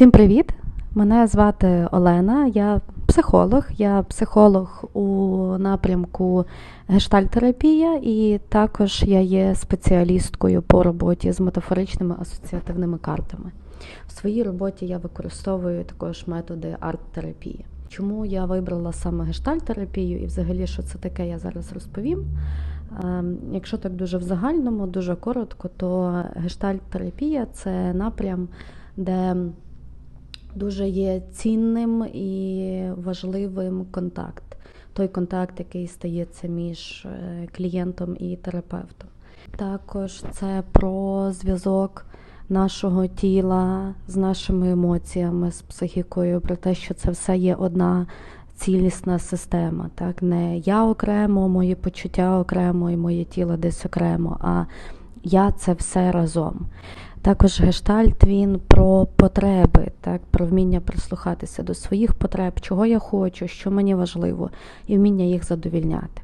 Всім привіт! Мене звати Олена, я психолог. Я психолог у напрямку гештальтерапія, і також я є спеціалісткою по роботі з метафоричними асоціативними картами. В своїй роботі я використовую також методи арт-терапії. Чому я вибрала саме гештальтерапію і взагалі, що це таке, я зараз розповім. Ем, Якщо так дуже в загальному, дуже коротко, то гештальтерапія це напрям, де дуже є цінним і важливим контакт. Той контакт, який стається між е, клієнтом і терапевтом. Також це про зв'язок нашого тіла з нашими емоціями, з психікою, про те, що це все є одна цілісна система. Так? Не я окремо, мої почуття окремо і моє тіло десь окремо, а я це все разом. Також гештальт він про потреби, так, про вміння прислухатися до своїх потреб, чого я хочу, що мені важливо, і вміння їх задовільняти.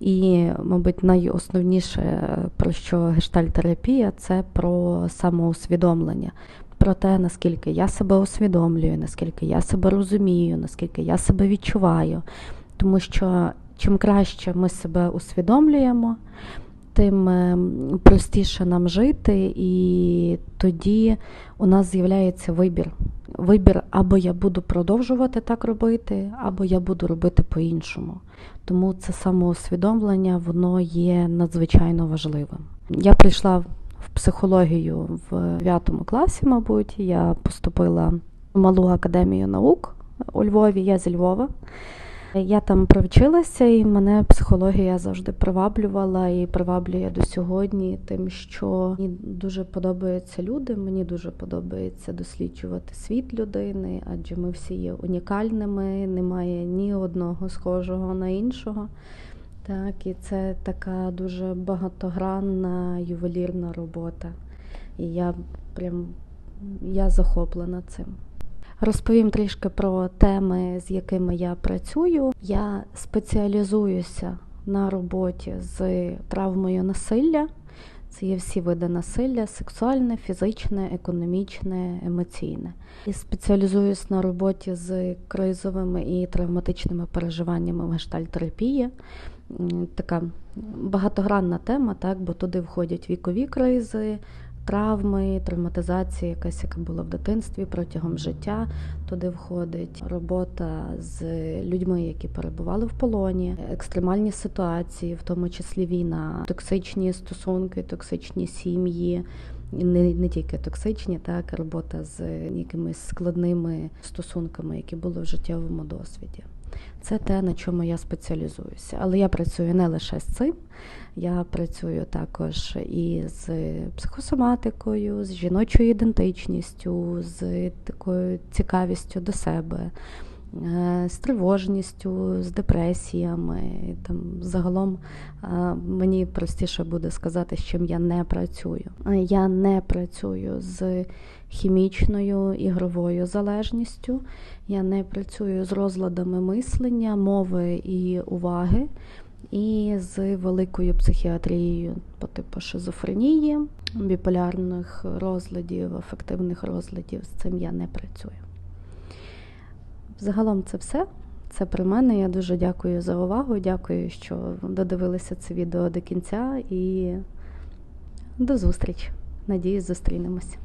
І, мабуть, найосновніше, про що гештальтерапія, це про самоусвідомлення, про те, наскільки я себе усвідомлюю, наскільки я себе розумію, наскільки я себе відчуваю. Тому що чим краще ми себе усвідомлюємо, тим простіше нам жити, і тоді у нас з'являється вибір. Вибір, або я буду продовжувати так робити, або я буду робити по-іншому. Тому це самоусвідомлення, воно є надзвичайно важливим. Я прийшла в психологію в 9 класі, мабуть. Я поступила в малу академію наук у Львові, я зі Львова. Я там провчилася, і мене психологія завжди приваблювала і приваблює до сьогодні, тим, що мені дуже подобаються люди, мені дуже подобається досліджувати світ людини, адже ми всі є унікальними, немає ні одного схожого на іншого. Так, І це така дуже багатогранна ювелірна робота. І я прям я захоплена цим. Розповім трішки про теми, з якими я працюю. Я спеціалізуюся на роботі з травмою насилля. Це є всі види насилля: сексуальне, фізичне, економічне, емоційне. І спеціалізуюсь на роботі з кризовими і травматичними переживаннями в гештальтерапії. Така багатогранна тема, так, бо туди входять вікові кризи, травми, травматизація, якась яка була в дитинстві протягом життя. Туди входить робота з людьми, які перебували в полоні, екстремальні ситуації, в тому числі війна, токсичні стосунки, токсичні сім'ї. Не не тільки токсичні, так робота з якимись складними стосунками, які були в життєвому досвіді. Це те, на чому я спеціалізуюся. Але я працюю не лише з цим, я працюю також і з психосоматикою, з жіночою ідентичністю, з такою цікавістю до себе. Е, з тривожністю, з депресіями. Там Загалом е, мені простіше буде сказати, з чим я не працюю. Я не працюю з хімічною ігровою залежністю, я не працюю з розладами мислення, мови і уваги. І з великою психіатрією по типу шизофренії, біполярних розладів, афективних розладів з цим я не працюю. Загалом це все. Це про мене. Я дуже дякую за увагу. Дякую, що додивилися це відео до кінця. І до зустрічі. Надіюсь, зустрінемось.